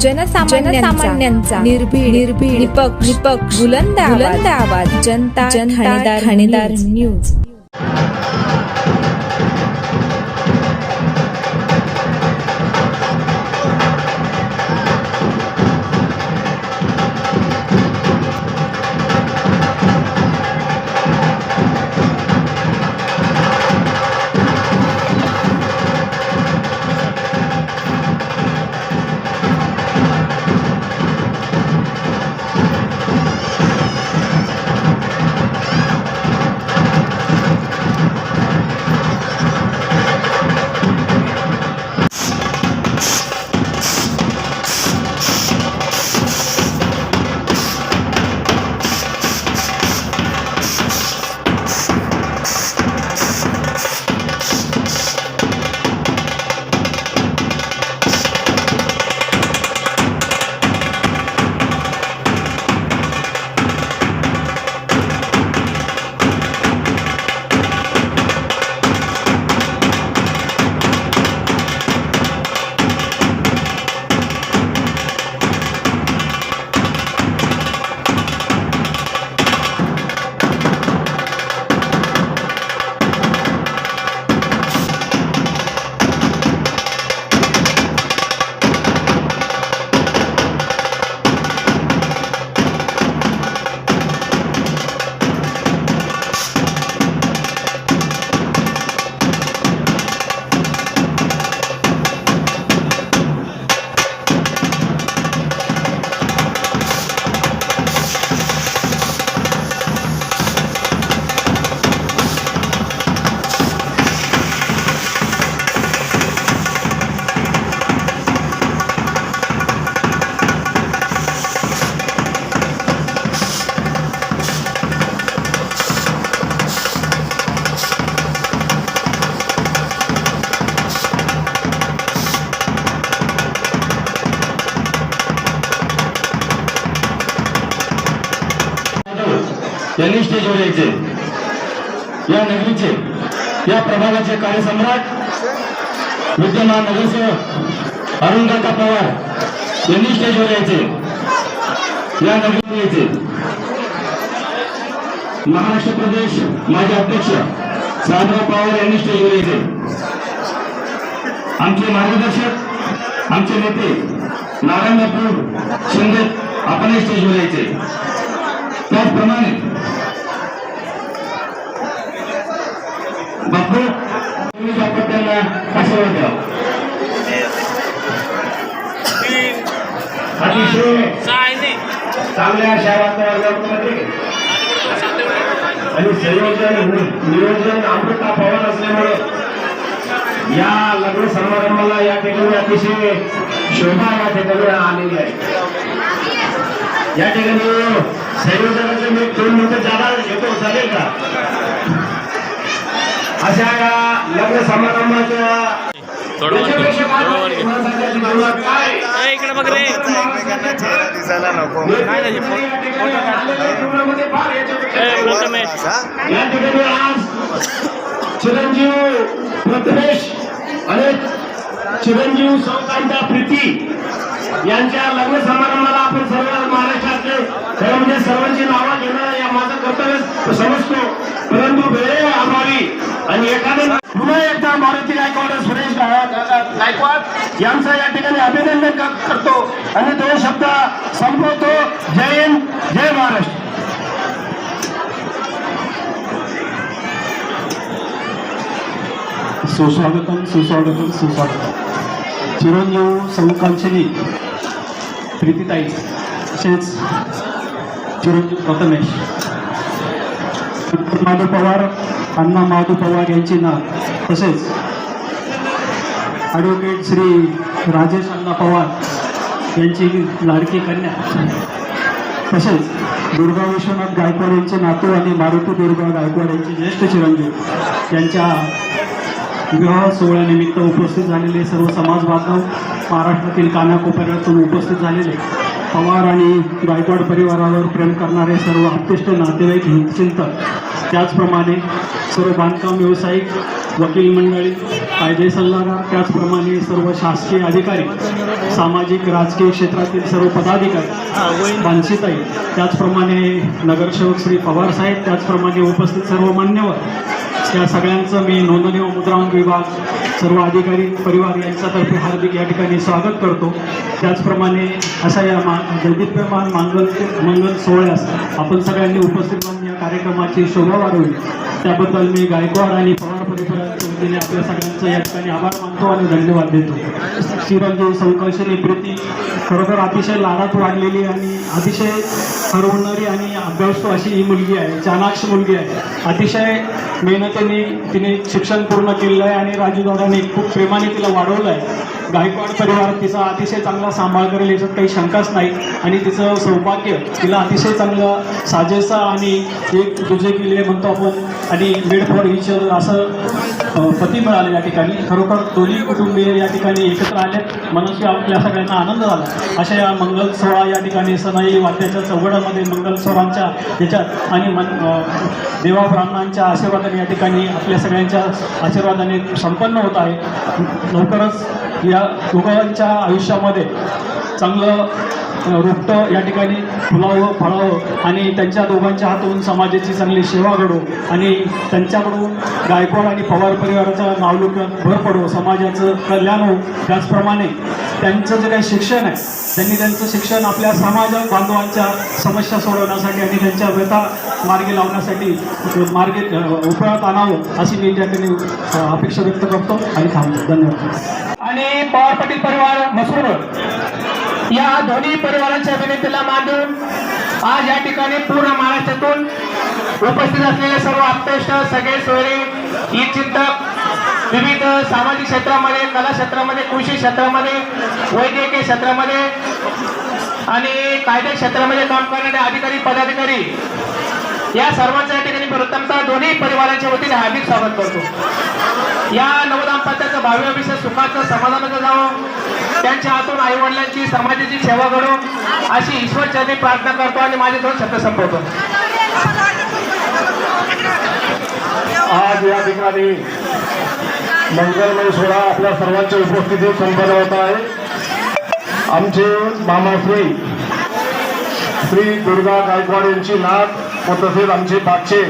जनसामान्यांचा निर्भीड निर्भीड निपक्ष निपक्ष बुलंद बुलंद आवाज जनता जनता ठाणेदार न्यूज. यांनी स्टेजवर यायचे या नगरीचे. या प्रभागाचे कार्यसम्राट विद्यमान नगरसेवक अरुण पवार यांनी स्टेजवर यायचे या नगरीत यायचे महाराष्ट्र प्रदेश माजी अध्यक्ष साहेबराव पवार यांनी स्टेजवर यायचे आमचे मार्गदर्शक आमचे नेते नारायण शिंदे आपणही स्टेजवर यायचे त्याचप्रमाणे बापू आशीर्वाद अतिशय चांगल्या अशा वातावरणामध्ये आणि संयोजन नियोजन अमृता पवन असल्यामुळे या लग्न समारंभाला या ठिकाणी अतिशय शोभा या ठिकाणी आलेली आहे. या ठिकाणी संयोजनाचे मी दोन मिनिटं घेतो चालेल का अशा या लग्न समारंभाच्या इकडे बघ रे चेहरा दिसायला नको काय? या ठिकाणी आज चिरंजीव प्रथमेश आणि चिरंजीव सौकांता प्रीती यांच्या लग्न समारंभाला आपण सर्व खरं म्हणजे सर्वांची नावं घेणं या माझं कर्तव्य समजतो. परंतु वेळ अभावी आणि एखादं पुन्हा एकदा मारुती गायकवाड सुरेश गायकवाड यांचं या ठिकाणी अभिनंदन करतो. आणि दोन शब्द संपवतो. जय हिंद जय महाराष्ट्र. सुस्वागतम सुस्वागतम सुस्वागतम. चिरंजीव सौकांक्षणी प्रीतीताई तसेच चिरंजीव प्रथमेश. माधव पवार अण्णा माधव पवार यांची नाव. तसेच ॲडव्होकेट श्री राजेश अण्णा पवार यांची लाडकी कन्या. तसेच दुर्गा विश्वनाथ गायकवाड यांचे नातू आणि मारुती दुर्गा गायकवाड यांचे ज्येष्ठ चिरंजीव यांच्या विवाह सोहळ्यानिमित्त उपस्थित झालेले सर्व समाज बांधव महाराष्ट्रातील कानाकोपऱ्यातून उपस्थित झालेले पवार आणि गायकवाड परिवारावर प्रेम करणारे सर्व आप्तिष्ट नातेवाईक हितचिंतक त्याचप्रमाणे सर्व बांधकाम व्यावसायिक वकील मंडळी कायदे सल्लागार त्याचप्रमाणे सर्व शासकीय अधिकारी सामाजिक राजकीय क्षेत्रातील सर्व पदाधिकारी बांशीताई त्याचप्रमाणे नगरसेवक श्री पवार साहेब त्याचप्रमाणे उपस्थित सर्व मान्यवर. या सगळ्यांचं मी नोंदणी व मुद्रांक विभाग सर्व अधिकारी परिवार यांच्यातर्फे हार्दिक या ठिकाणी स्वागत करतो. त्याचप्रमाणे अशा या मा जगदीप्यमान मांगल मंगल सोहळ्यास आपण सगळ्यांनी उपस्थित राहून या कार्यक्रमाची शोभा वाढवली. त्याबद्दल मी गायकवाड आणि पवार परिसराच्या वतीने आपल्या सगळ्यांचं या ठिकाणी आभार मानतो आणि धन्यवाद देतो. चिरंजीव संकर्षणी प्रीती खरोखर अतिशय लाडात वाढलेली आणि अतिशय हरवणारी आणि अभ्यासू अशी ही मुलगी आहे चाणाक्ष मुलगी आहे. अतिशय मेहनतीने तिने शिक्षण पूर्ण केलेलं आहे आणि राजूदादांनी खूप प्रेमाने तिला वाढवलं आहे. गायकवाड परिवार तिचा अतिशय चांगला सांभाळ करेल याच्यात काही शंकाच नाही आणि तिचं सौभाग्य तिला अतिशय चांगलं साजेसा आणि एक तुझे केले म्हणतो आपण आणि मेड फॉर इचर असं पती मिळाले या ठिकाणी. खरोखर दोन्ही कुटुंबीय या ठिकाणी एकत्र आले मनाशी आपल्या सगळ्यांना आनंद झाला. अशा या मंगल सोहळा या ठिकाणी सनाई वाद्याच्या चौघड मंगल स्वरांच्या याच्यात आणि मन देवा ब्राह्मणांच्या आशीर्वादाने या ठिकाणी आपल्या सगळ्यांच्या आशीर्वादाने संपन्न होत आहे. लवकरच या दोघांच्या आयुष्यामध्ये चांगलं रोपटं या ठिकाणी फुलावं फळावं आणि त्यांच्या दोघांच्या हातून समाजाची चांगली सेवा घडो आणि त्यांच्याकडून गायकवाड आणि पवार परिवाराचं नावलौकिक भर पडो समाजाचं कल्याण हो त्याचप्रमाणे त्यांचं जे काही शिक्षण आहे त्यांनी त्यांचं शिक्षण आपल्या समाज बांधवांच्या समस्या सोडवण्यासाठी आणि त्यांच्या व्यथा मार्गी लावण्यासाठी मार्गे उपयोगात आणावं अशी मी त्या ठिकाणी अपेक्षा व्यक्त करतो आणि थांबतो. धन्यवाद. आणि पवार पाटील परिवार मसूर या दोन्ही परिवाराच्या विनंतीला मांडून आज या ठिकाणी पूर्ण महाराष्ट्रातून उपस्थित असलेले सर्व आप्तेष्ट सगळे सोयरे ई चिंतक विविध सामाजिक क्षेत्रामध्ये कला क्षेत्रामध्ये कृषी क्षेत्रामध्ये वैद्यकीय क्षेत्रामध्ये आणि कायदे क्षेत्रामध्ये काम करणारे अधिकारी पदाधिकारी या सर्वांच्या ठिकाणी मी प्रथमतः दोन्ही परिवारांच्या वतीने हार्दिक स्वागत करतो. या नवदाम्पत्याचं भावी अभिषेक सुखाचं समाधानाचं जावं त्यांच्या हातून आई वडिलांची समाजाची सेवा घडो अशी ईश्वरचरणी प्रार्थना करतो आणि माझे दोन शब्द संपवतो. आज या ठिकाणी मंगलमय सोहळा आपल्या सर्वांच्या उपस्थितीत संपन्न होत आहे. आमचे मामाश्री श्री दुर्गा गायकवाड यांची नात व तसेच आमचे बाचे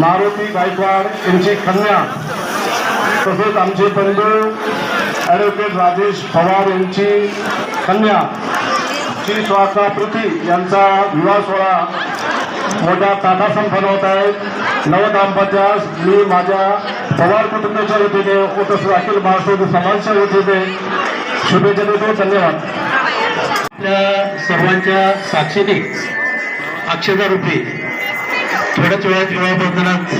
मारुती गायकवाड यांची कन्या तसेच आमचे बंधू ॲडव्होकेट राजेश पवार यांची कन्या श्री स्वासा पृथ्वी यांचा विवाह सोहळा मोठ्या ताटा संपन्न होत आहे. नवदाम्पत्यास मी माझ्या पवार कुटुंबाच्या वतीने व तसेच अखिल महाराष्ट्र समाजच्या वतीने शुभेच्छा देतो. धन्यवाद. आपल्या सर्वांच्या साक्षीने अक्षता थोड्याच वेळात विवाह बंधनात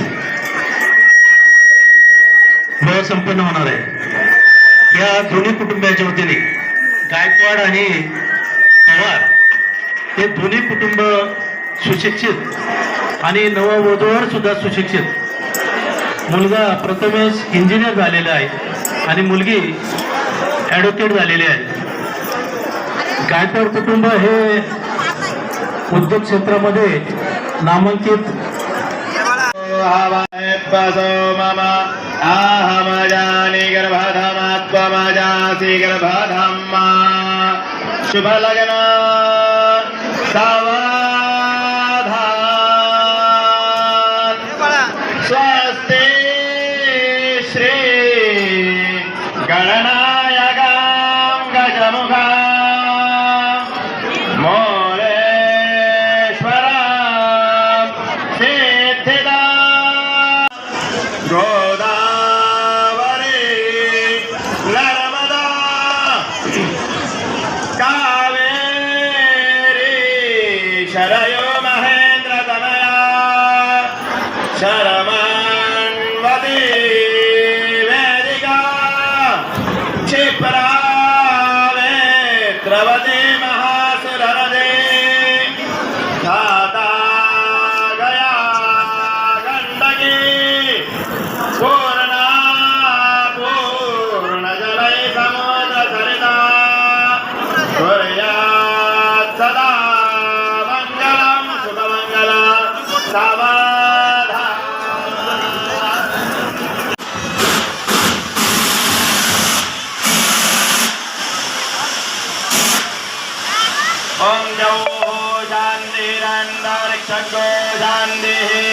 विवाह संपन्न होणार आहे. या दोन्ही कुटुंबाच्या वतीने गायकवाड आणि पवार हे दोन्ही कुटुंब सुशिक्षित आणि नववधूवर सुद्धा सुशिक्षित मुलगा प्रथमेश इंजिनियर झालेला आहे आणि मुलगी ॲडव्होकेट झालेली आहे. गायकवाड कुटुंब हे उद्योग क्षेत्रामध्ये नामांकित मम आहमजानि गर्भधमात्वमजासि गर्भधम्मा। शुभलग्न शान्तिरन्तरिक्षगो शान्तिः